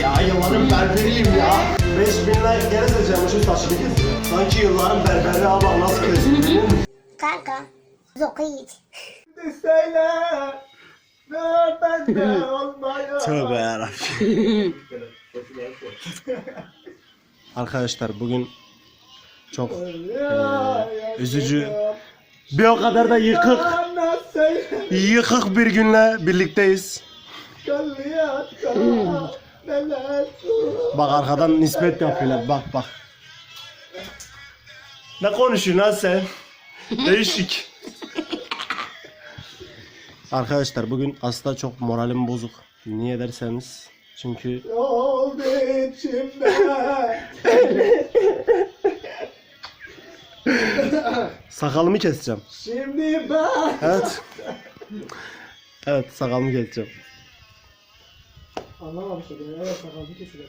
ya. Yılların berberiyim ya. 5000 like gelirse Cemiş'in saçını kes. Sanki yılların berberi bak nasıl kesiyor. Kanka. Zoku yiğit. Söyle. Tövbe yarabbim. Arkadaşlar bugün çok eee, üzücü bir o kadar da yıkık yıkık bir günle birlikteyiz. Bak arkadan nispet yapıyorlar bak bak. Ne konuşuyorsun lan sen? Değişik. Arkadaşlar bugün aslında çok moralim bozuk. Niye derseniz çünkü Oldu içimde. sakalımı keseceğim. Şimdi ben. Evet. Evet sakalımı keseceğim. Anlamamışlar beni. Evet sakalını kesilen.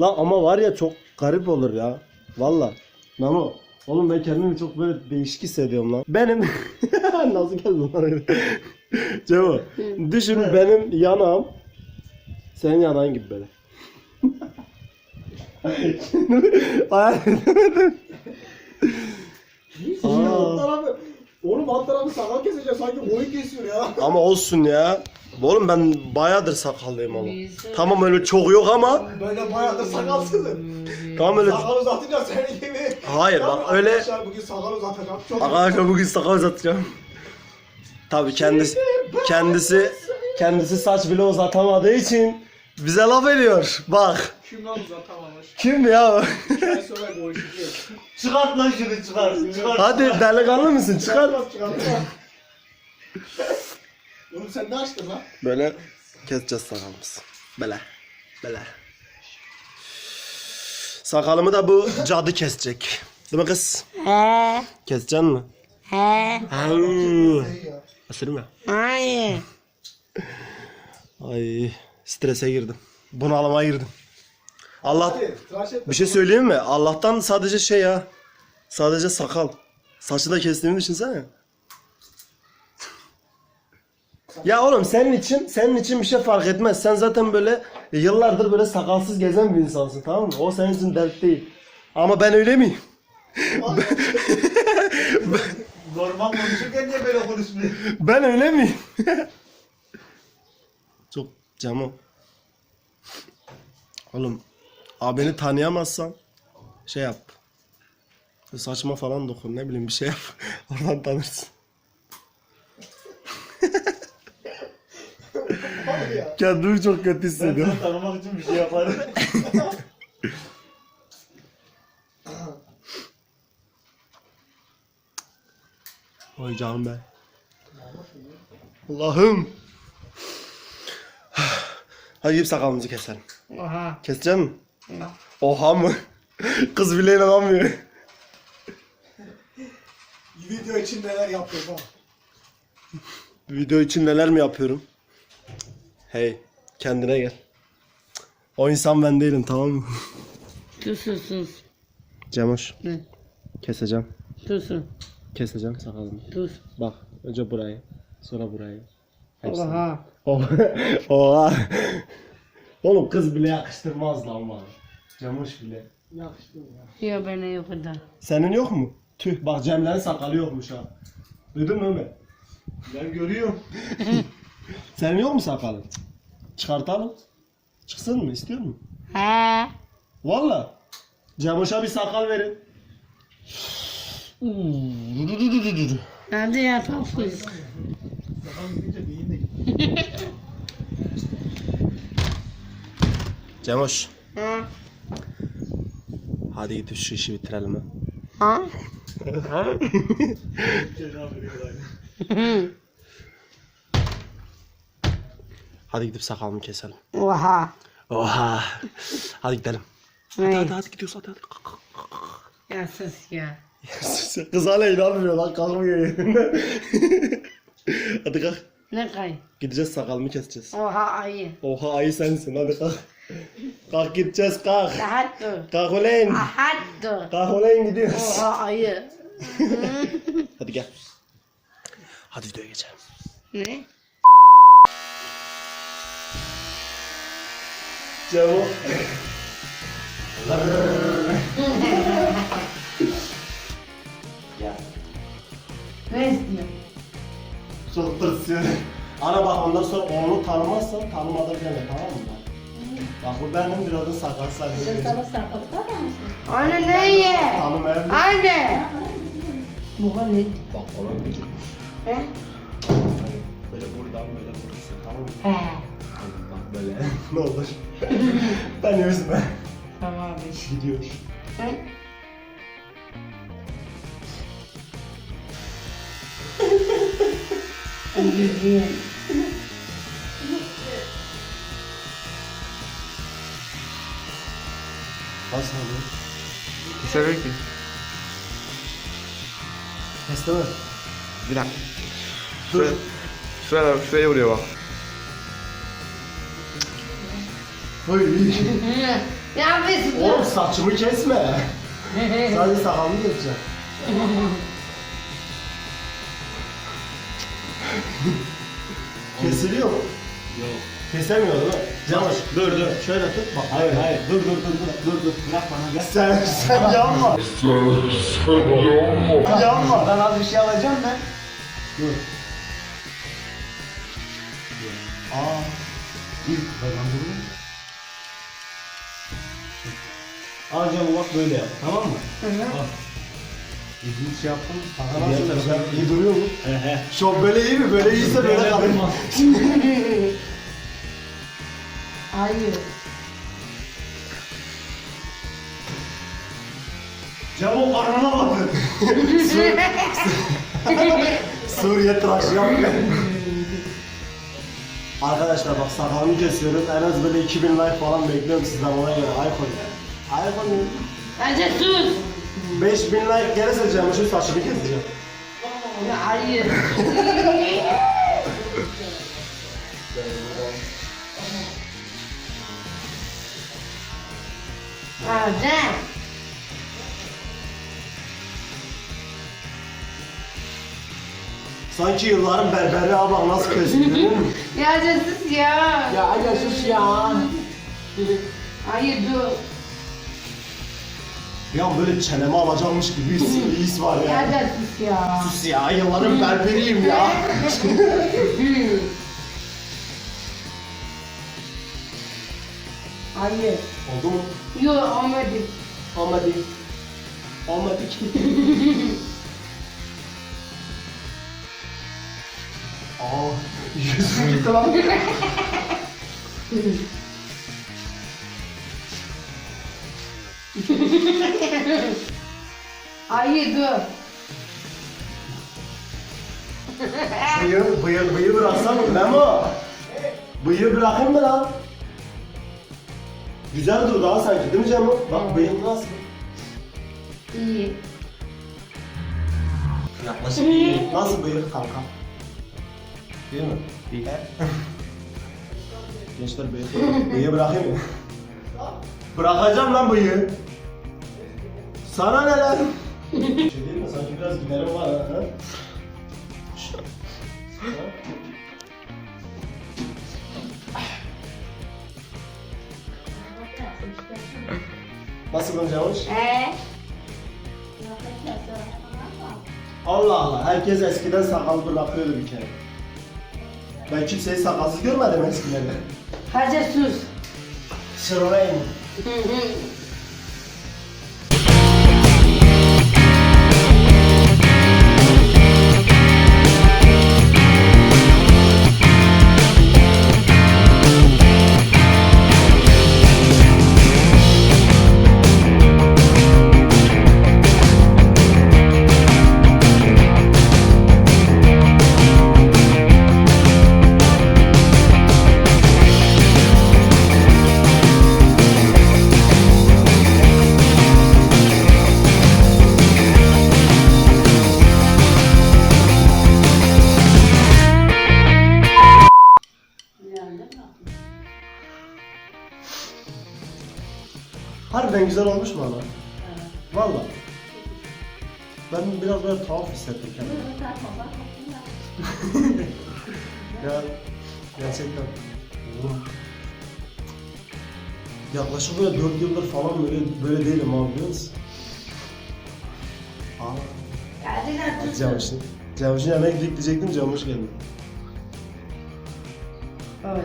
Lan ama var ya çok garip olur ya. Valla. Nano. Oğlum ben kendimi çok böyle değişik hissediyorum lan. Benim... Nasıl geldin lan? Cemo. Düşün benim yanağım. Senin yanağın gibi böyle. Hayal edemedim. Aa. Alt tarafı. Sakal kesecek sanki boyun kesiyor ya. Ama olsun ya. Oğlum ben bayağıdır sakallıyım ama. Tamam öyle çok yok ama. Böyle bayağı da sakalsızım. Tamam öyle. Sakal uzatınca senin gibi. Hayır, bak Tamam, öyle- Arkadaşlar bugün sakal uzatacağım. Çok Arkadaşlar bugün sakal uzatacağım. Tabii kendisi kendisi kendisi saç bile uzatamadığı için bize laf ediyor. Bak. Kim lan uzatamamış? Kim ya? Ben boyun kesiyor. Çıkart lan şunu çıkart. Çıkart. Hadi delikanlı mısın? Çıkar. Çıkar. Oğlum sen ne açtın lan? Böyle keseceğiz sakalımızı. Böyle. Böyle. Sakalımı da bu cadı kesecek. Değil mi kız? He. Keseceksin mi? He. Isırma. Hayır. Ay strese girdim. Bunalıma girdim. Allah Hadi tıraş et. bir şey söyleyeyim mi? Allah'tan sadece şey ya. Sadece sakal. Saçı da kestiğimi düşünsene. Ya oğlum senin için senin için bir şey fark etmez. Sen zaten böyle yıllardır böyle sakalsız gezen bir insansın tamam mı? O senin için dert değil. Ama ben öyle miyim? Normal konuşurken niye böyle konuşmuyor? Ben öyle miyim? Camım. Oğlum abini tanıyamazsan şey yap. Saçma falan dokun ne bileyim bir şey yap. Oradan tanırsın. Kendimi çok kötü hissediyorum. tanımak için bir şey yaparım. Oy canım ben. Allah'ım. Hadi gidip sakalımızı keselim. Oha. Kesecek mi? Oha mı? Kız bile inanamıyor. Video için neler yapıyor bak. Video için neler mi yapıyorum? Hey, kendine gel. O insan ben değilim tamam mı? Sus sus sus. Cemoş. Ne? Keseceğim. Susun. Keseceğim sakalımı. Sus. Bak önce burayı. Sonra burayı. Hepsini. Oha. Oha. Oha. Oğlum kız bile yakıştırmaz lan bana. Cemoş bile. Yakıştı ya. Ya bana yok da. Senin yok mu? Tüh bak Cemlerin sakalı yokmuş ha. Duydun mu Ömer? Ben görüyorum. Senin yok mu sakalın? Çıkartalım. Çıksın mı? İstiyor musun? He. Valla. Cemoş'a bir sakal verin. Hadi ya tatlıyız. Sakal gidince beyin de gidiyor. Cemoş. He. Hadi gidip şu işi bitirelim ha. Ha? Hadi gidip sakalımı keselim. Oha. Oha. Hadi gidelim. Hadi hadi hadi gidiyoruz hadi hadi. Ya sus ya. Kız hala inanmıyor lan kalkmıyor. hadi kalk. Ne kay? Gideceğiz sakalımı keseceğiz. Oha ayı. Oha ayı sensin hadi kalk. kalk gideceğiz kalk. Rahat dur. Kalk ulan. Rahat dur. Kalk ulan gidiyoruz. Oha ayı. Hadi gel. Hadi videoya geçelim. Ne? Cemo. ya Ne istiyor? Çok tırsıyor. Ana bak ondan sonra onu tanımazsan tanımadım deme tamam mı? Bak bu benim biraz da sakal sadece. Anne ne ye? Tanımayan bir Anne. Muhammed. Bak olan bir He? Böyle buradan böyle vurursun tamam mı? He. Bak böyle ne olur. ben üzme. Tamam abi. Gidiyor. He? Yüzüğüm. Nasıl oluyor? Kesebilir ki. Kesti mi? Bir dakika. Dur. Şuraya, şuraya, şuraya vuruyor bak. Oy. Ne yapıyorsun? Oğlum saçımı kesme. Sadece sakalımı keseceğim. Kesiliyor mu? Yok. Kesemiyor değil mi? Yavaş. Dur dur. Şöyle tut bak. Hayır hayır. Dur dur dur dur. Dur dur. Bırak bana gel. Sen sen yanma. yanma. Ben az bir şey alacağım ben. Dur. Aa. İlk ben durayım. Al canım bak böyle yap. Tamam mı? Bak. İyi şey yaptım. Nasıl güzel. İyi duruyor mu? He he. Şu böyle iyi mi? Böyle iyiyse böyle kalır. Hayır. Cevap karnına bakın. Suriye tıraşı yapıyor. Arkadaşlar bak sakalımı kesiyorum. En az böyle 2000 like falan bekliyorum sizden ona göre. iPhone. iPhone Bence sus. 5000 like gelirse Cem şu saçımı keseceğim. Hayır. Hadi. Sanki yılların berberi ama nasıl kesiyor değil mi? Ya sus ya. Ya anne sus ya. Hayır dur. Ya böyle çeneme alacakmış gibi his, his var Ya ya. da sus ya. Sus ya yılların berberiyim ya. Hayır. Oldu mu? Yok olmadı. Olmadı. Olmadı ki. Aa, yüzüm gitti lan. Hayır dur. Bıyığı, bıyığı, bıyığı bıraksam mı? Memo. Bıyığı bırakayım mı lan? Güzel durdu ha sanki değil mi Cemo? Bak bıyık nasıl? İyi. Yaklaşık iyi. Nasıl bıyık kanka? Değil mi? İyi. Gençler bıyık. Bıyığı bırakayım mı? Bırakacağım lan bıyığı. Sana ne lan? Şey değil mi? Sanki biraz giderim var ha. ha? Nasıl Cavuş? He? Allah Allah. Herkes eskiden sakal bırakıyordu bir kere. Ben kimseyi sakalsız görmedim eskilerde. Hadi sus. Şırvayım. Harbiden Ben biraz böyle tuhaf hissettim kendimi. ya gerçekten. Oğlum. Yaklaşık böyle 4 yıldır falan böyle böyle değilim abi biliyor musun? Aa. Tut. Camış'ın. Camış'ın yanına gidip diyecektim Camış geldi. Evet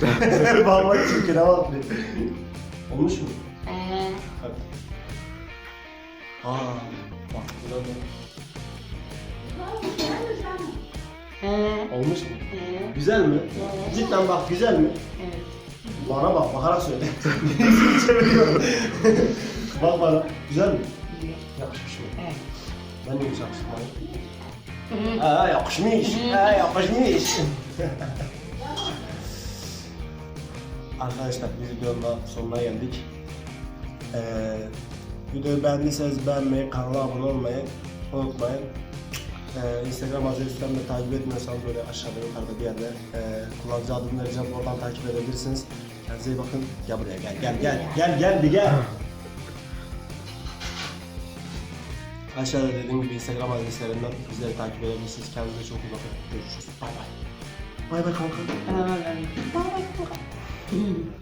tamam. Baba çirkin ama. Olmuş mu? Ee, Hadi. Aa. Bak burada da. ee, Olmuş mu? ee, Güzel mi? Evet. Cidden bak güzel mi? evet. Bana bak bakarak söyle. Bak bana. Güzel mi? Yakışmış mı? Evet. Ben de yakışmış bana. Ha yakışmış. Ha yakışmış. Arkadaşlar bir videonun sonuna geldik. Ee, videoyu beğendiyseniz beğenmeyi, kanala abone olmayı unutmayın. Ee, Instagram adresimden de takip etmiyorsanız böyle aşağıda yukarıda bir yerde e, kullanıcı adını vereceğim. Oradan takip edebilirsiniz. Kendinize iyi bakın. Gel buraya gel gel gel gel gel bir gel. Aşağıda dediğim gibi Instagram adreslerinden bizleri takip edebilirsiniz. Kendinize çok iyi bakın. Görüşürüz. Bay bay. Bay bay kanka. Tamam, ben-